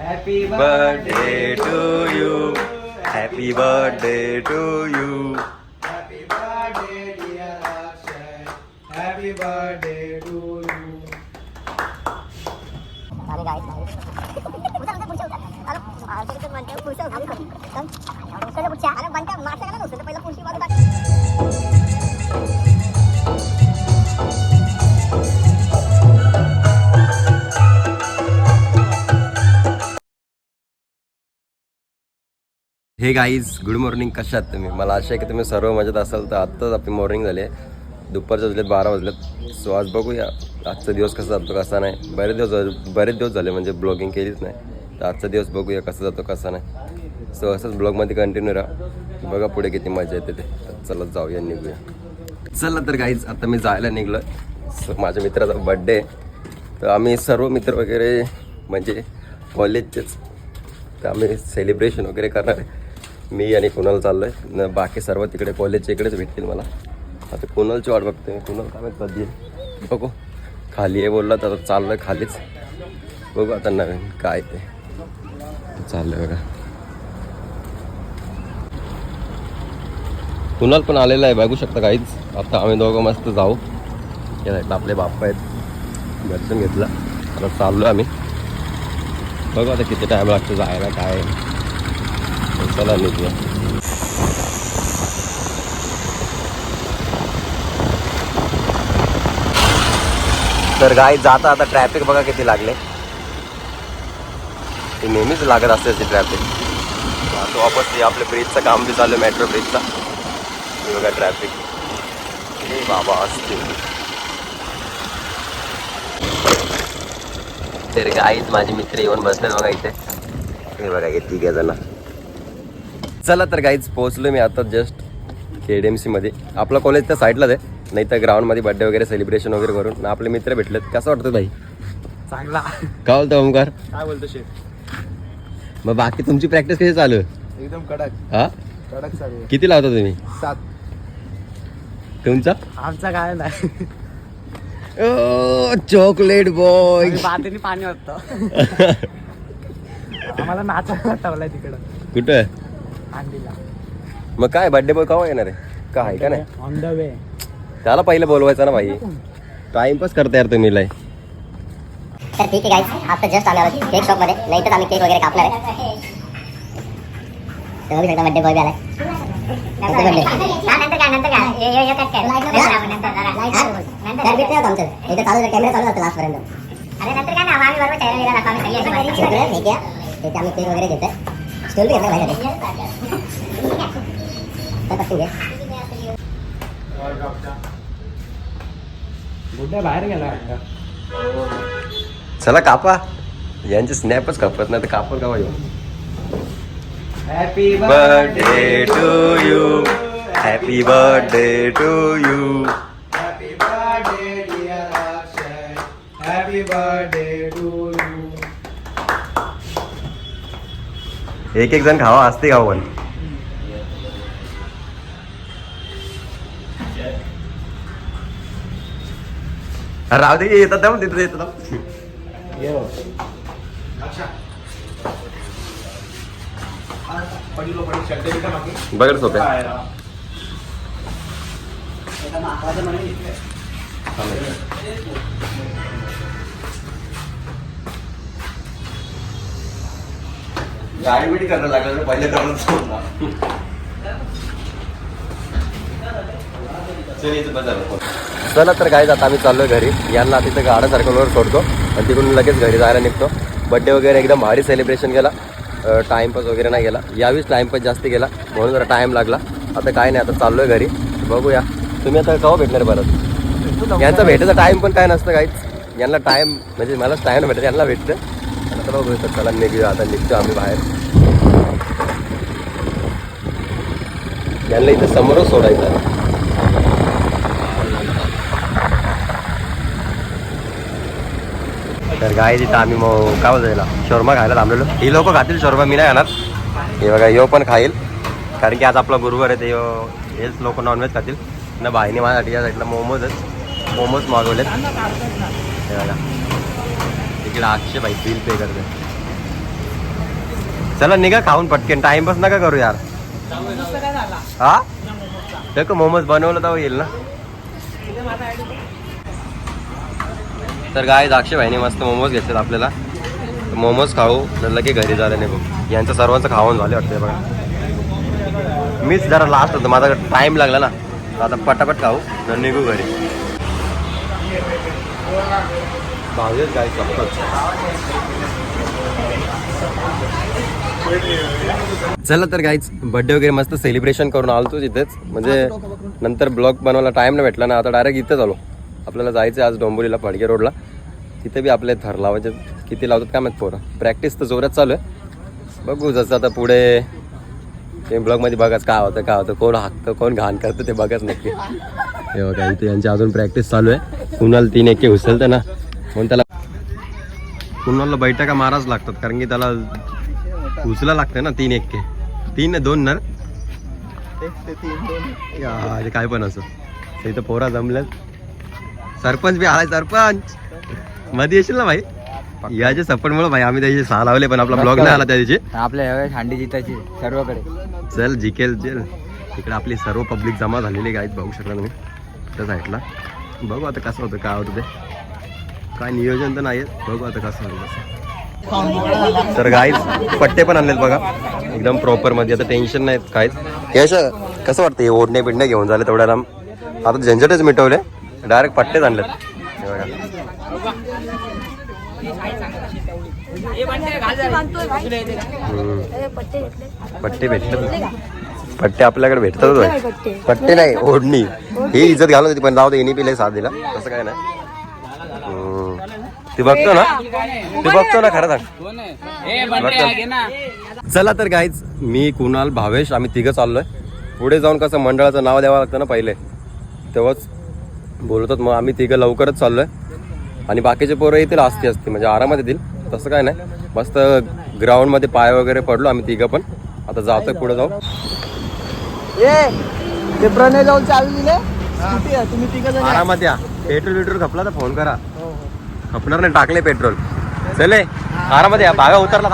Happy birthday to you happy birthday to you happy birthday dear Akshay happy birthday to you आणि guys उचल उचल पुढच्या उचल अरे आमच्या इथे म्हणते पुढच्या उचल चल उचल पुढच्या अरे बनत्या मारता का नाही उचल पहिलं पुढची बाजू हे गाईज गुड मॉर्निंग कशा आहात तुम्ही? मला आशा आहे की तुम्ही सर्व मजेत असाल. तर आत्ताच आपली मॉर्निंग झाली आहे. दुपारच्या वाजलेत बारा वाजलेत. सो आज बघूया आजचा दिवस कसा जातो कसा नाही. बरेच दिवस झाले- बरेच दिवस झाले म्हणजे ब्लॉगिंग केलीच नाही. तर आजचा दिवस बघूया कसा जातो कसा नाही. सो असंच ब्लॉगमध्ये कंटिन्यू राहा. बघा पुढे किती मजा येते ते. चला जाऊया निघूया. चला तर गाईज आता मी जायला निघलो सो माझ्या मित्राचा बड्डे तर आम्ही सर्व मित्र वगैरे म्हणजे कॉलेजचेच तर आम्ही सेलिब्रेशन वगैरे करणार आहे. मी आणि कुणाल चाललो आहे न बाकी सर्व तिकडे कॉलेजच्या इकडेच भेटतील मला. आता कुणालची वाट बघते मी. कुणाल काय माहीत कधी बघू. खाली आहे बोलला तर चाललं आहे खालीच. बघू आता नवीन काय ते. चाललं आहे बघा. कुणाल पण आलेला आहे बघू शकता काहीच. आता आम्ही दोघं मस्त जाऊ. या आपले बाप्पा आहेत. दर्शन घेतलं. आता चाललो आम्ही. बघू आता किती टाईम लागतो जायला काय तर चला निघूया तर गाई जाता आता ट्रॅफिक बघा किती लागले. ते नेहमीच लागत असते अशी ट्रॅफिक आता वापस ते आपल्या ब्रिजचं काम बी चालू मेट्रो ब्रिजचा बघा ट्रॅफिक हे बाबा, असते. तर गाईच माझे मित्र येऊन बसले बघा इथे. हे बघा, हे तिघे जण. चला तर गाईच पोहोचलो मी आता जस्ट के डी एम सीमध्ये आपला कॉलेज त्या साईडलाच आहे. नाही तर ग्राउंडमध्ये बड्डे वगैरे सेलिब्रेशन वगैरे करून आपले मित्र भेटलेत. कसं वाटतं भाई? चांगला. काय बोलतो ओमकार? काय बोलतो शेफ मग बाकी तुमची प्रॅक्टिस कशी चालू आहे? एकदम कडक. हा? कडक चालू आहे. किती लावता तुम्ही? सात. तुमचा? आमचा काय नाही. चॉकलेट बॉय पाणी वाटतं आम्हाला ठेवलाय तिकडं. कुठं? अंडीला मग काय बड्डे बॉय केव्हा येणार आहे? काय का नाही? ऑन द वे त्याला पहिलं बोलवायचं ना भाई. टाइमपास करता यार तुम्ही लय. तर ठीक आहे गाईस आता जस्ट आम्ही आलो केक शॉपमध्ये. नाही तर आम्ही केक वगैरे कापणार आहे. तेव्हा बी बड्डे बॉय आलाय. Happy birthday. नंतर काय नंतर काय? ये- ये- ये कट कर. नंतर आपण नंतर जरा. नंतर तर भेटते आमचं. इथे चालू कॅमेरा जातो. आहे आहे. आम्ही केक वगैरे घेतोय. स्टोल बी घेतलं माहिती तर पटकन घे बुड्या बाहेर गेला चला कापा यांचे स्नॅपच कापत नाही तर कापड कापा येऊ happy birthday to you happy birthday to you happy birthday dear happy birthday एक एक जण खावा असते खावा पण. अरे राहू दे येतात ना तिथं येतात ना. ये पडिलो पडी शब्द बिटा मागे बघड सोप्या गाडी करायला लागलं तर पहिले करून चला तर काय आता आम्ही चाललोय घरी. यांना तिथं गाडा सर्कलवर सोडतो. आणि तिकडून लगेच घरी जायला निघतो. बड्डे वगैरे एकदम भारी सेलिब्रेशन केला. टाइमपास वगैरे नाही गेला यावेळीच टाईमपास जास्त गेला म्हणून जरा टाइम लागला. आता काय नाही आता चाललोय घरी. बघूया. तुम्ही आता केव्हा भेटणार परत? यांचा भेटायचा टाइम पण काय नसतं काहीच यांना टाइम म्हणजे मलाच टाईम भेटत. यांना भेटतं. आता बघू तर चला निघूया. आता निघतो आम्ही बाहेर. यांना इथं समोरच सोडायचं तर गाय तिथं आम्ही मग काय जायला शोरमा खायला थांबलेलो. ही लोक खातील शोरमा मी नाही खाणार. हे बघा यो पण खाईल. कारण की आज आपला गुरुवार आहे ते यो हेच लोक नॉनव्हेज खातील. ना बाईने माझ्यासाठी या साईडला मोमोजच मोमोज मागवलेत. हे बघा. तिकडे आठशे बाई बिल पे करते चला निघा खाऊन पटकेन. टाइमपास नका करू यार. हा? देखो मोमोज बनवलं तर येईल ना. तर काय द्राक्ष भाईने मस्त मोमोज घेतलेत आपल्याला. मोमोज खाऊ नंतर की घरी झालं नाही बघ. यांचं सर्वांचं खाऊन झाले वाटते बघा. मीच जरा लास्ट होतं माझा टाइम लागला ना. आता पटापट खाऊ निघू घरी. भाऊच काय चला तर गाईच बर्थडे वगैरे मस्त सेलिब्रेशन करून आलो तिथेच. म्हणजे नंतर ब्लॉग बनवायला टाइम नाही भेटला ना आता डायरेक्ट इथंच आलो. आपल्याला जायचं आज डोंबोलीला पडगे रोडला. तिथे बी आपले थर लावायचे म्हणजे किती लावतात काय माहीत पोरं. प्रॅक्टिस तर जोरात चालू आहे. बघू जसं आता पुढे ते ब्लॉगमध्ये बघाच काय होतं काय होतं कोण हाकतं कोण घाण करतं ते बघाच नक्की. हे बघा इथे यांची अजून प्रॅक्टिस चालू आहे. कुणाला तीन एके उचलतं ना. म्हणून त्याला कुणाला बैठका माराच लागतात कारण की त्याला उचला लागतं ना तीन एक्के तीन दोन यार, काय पण असं. तर इथं पोरा जमल्यात. सरपंच बी आलाय सरपंच! मध्ये येशील ना भाई? याच्या सपोर्टमुळे भाई आम्ही त्याचे सहा लावले पण आपला ब्लॉग नाही आला. त्या दिवशी आपल्या हांडी जितायची सर्वकडे. चल जिकेल चल. इकडे आपली सर्व पब्लिक जमा झालेली गाईत बघू शकता तुम्ही. त्या साईडला बघू आता कसं होतं काय होतं ते. काय नियोजन तर नाही बघू आता कसं होईल तर गाईज पट्टे पण आणलेत बघा. एकदम प्रॉपरमध्ये. आता टेन्शन नाही काहीच. हे असं कसं वाटतं हे ओढणे बिडणे घेऊन झाले तेवढ्या लांब? आता झंझटच मिटवले. डायरेक्ट पट्टेच आणलेत. पट्टे भेटतात पट्टे आपल्याकडे भेटतात पट्टे नाही ओढणी. ही इज्जत घालून होती पण जाऊ दे पी पिले साथ दिला. तसं काय नाही. ती बघतो ना? ती बघतो ना खरं सांग. चला तर गाईज मी कुणाल भावेश आम्ही तिघं चाललोय. पुढे जाऊन कसं मंडळाचं नाव द्यावं लागतं ना पहिले. तेव्हाच बोलतात मग आम्ही तिघं लवकरच चाललोय. आणि बाकीचे पोरं येतील असती असती म्हणजे आरामात येतील. तसं काय नाही. मस्त ग्राउंडमध्ये पाय वगैरे पडलो आम्ही तिघं पण. आता जातोय पुढे जाऊ ते प्रणय जाऊन चालू दिले. स्कूटी आहे? तुम्ही तिघ आरामात या. पेट्रोल बिट्रोल खपला तर फोन करा. खपणार नाही टाकले पेट्रोल. चले आरामात या बागा उतरला.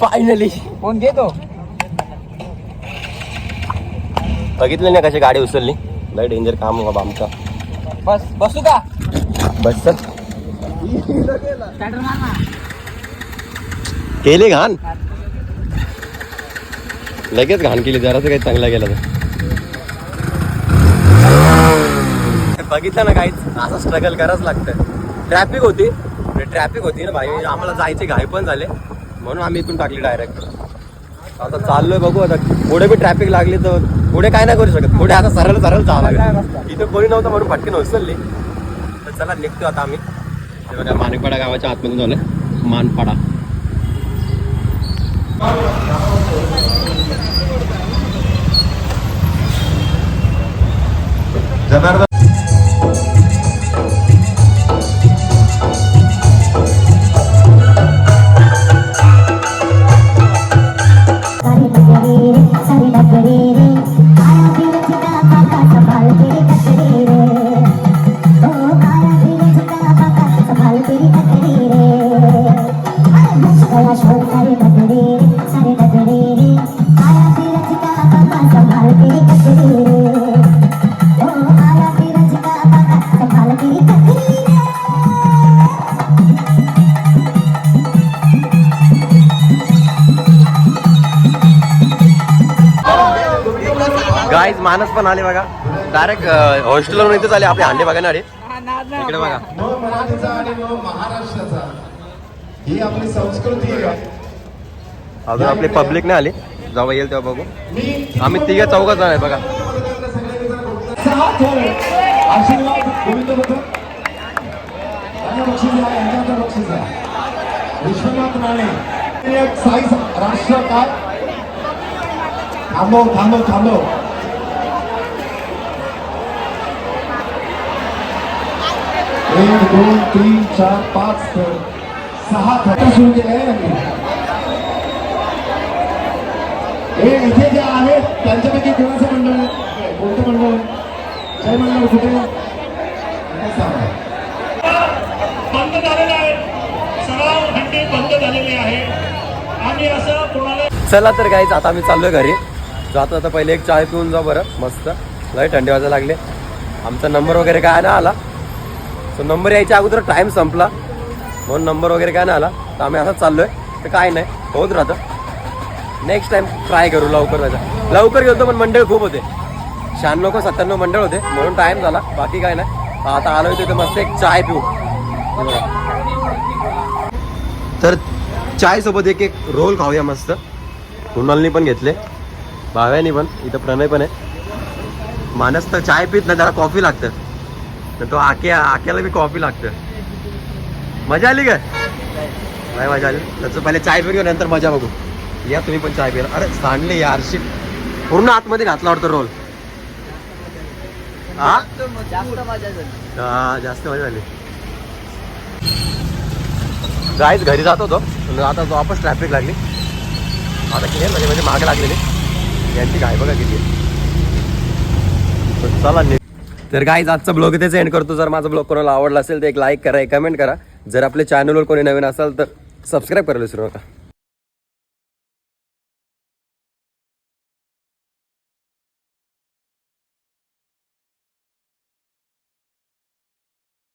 फायनली फोन घेतो. बघितलं नाही कशी गाडी उचलली? लय डेंजर काम बाबा आमचा. बस बसू का? बस केली घाण? लगेच घाण केली जरासं काही चांगला गेला तर. बघितलं ना काहीच असं स्ट्रगल करावंच लागतं ट्रॅफिक होती. ट्रॅफिक होती ना भाई आम्हाला जायची घाई पण झाले. म्हणून आम्ही इथून टाकली डायरेक्ट आता चाललोय बघू आता पुढे बी ट्रॅफिक लागली तर पुढे काय नाही करू शकत. पुढे आता सरळ सरळ जावं लागेल. इथं कोणी नव्हतं म्हणून फटके उचलली तर चला निघतो आता आम्ही. हे बघा मानपाडा गावाच्या आतमधून झालं मानपाडा. जनार्दन पण आले बघा. डायरेक्ट हॉस्टेलवरून इथेच आले. आपले हांडे बघा ना अरे इकडे बघा. नो मराठीचा आणि नो महाराष्ट्राचा. ही आपली संस्कृती अजून आपले पब्लिक नाही आले. जेव्हा येईल तेव्हा बघू. आम्ही तिघे चौघ जण आहे बघा. विश्वनाथ राणे. एक साई राष्ट्र काय थांबव थांबव थांबव. एक दोन तीन चार पाच थर सहा थर सुरू केले. हे इथे जे आहेत त्यांच्यापैकी कोणाचं मंडळ आहे? कोणतं मंडळ? जय मंडळ कुठे. बंद झालेला आहे सराव हंडी बंद झालेली आहे आणि असं कोणाला चला तर गाईच आता आम्ही चाललोय घरी. जाता आता पहिले एक चाय पिऊन जाऊ बरं. मस्त. लय थंडी वाजायला लागले. आमचा नंबर वगैरे काय नाही आला. तो नंबर यायच्या अगोदर टाइम संपला. म्हणून नंबर वगैरे काय नाही आला. तर आम्ही असंच आहे तर काय नाही. होत राहतं. नेक्स्ट टाईम ट्राय करू लवकर जायचा लवकर गेलो पण मंडळ खूप होते. शहाण्णव का सत्त्याण्णव मंडळ होते. म्हणून टाइम झाला. बाकी काय नाही. आता आलो इथे तर मस्त एक चाय पिऊ. तर चायसोबत एक एक रोल खाऊया मस्त. कुणालनी पण घेतले. भाव्यानी पण. इथं प्रणय पण आहे. मानस तर चाय पित नाही त्याला कॉफी लागतं. तो आक्या आक्याला बी कॉफी लागते. मजा आली काय? काय मजा आली. त्याचं पहिले चाय पिऊ नंतर मजा बघू. या तुम्ही पण चाय पिला अरे सांडले या आरशी. पूर्ण आतमध्ये घातला वाटतं रोल हा? जास्त मजा झाली हा जास्त मजा झाली घरी जात होतो. पण आता तो वापस ट्रॅफिक लागली. आता किती म्हणजे म्हणजे मागे लागलेली. यांची गाय बघा किती चला नि- तर गाईज आजचा ब्लॉग इथेच एंड करतो. जर माझा ब्लॉग कोणाला आवडला असेल तर एक लाईक करा एक कमेंट करा. जर आपल्या चॅनलवर कोणी नवीन असाल तर सबस्क्राईब करायला विसरू नका.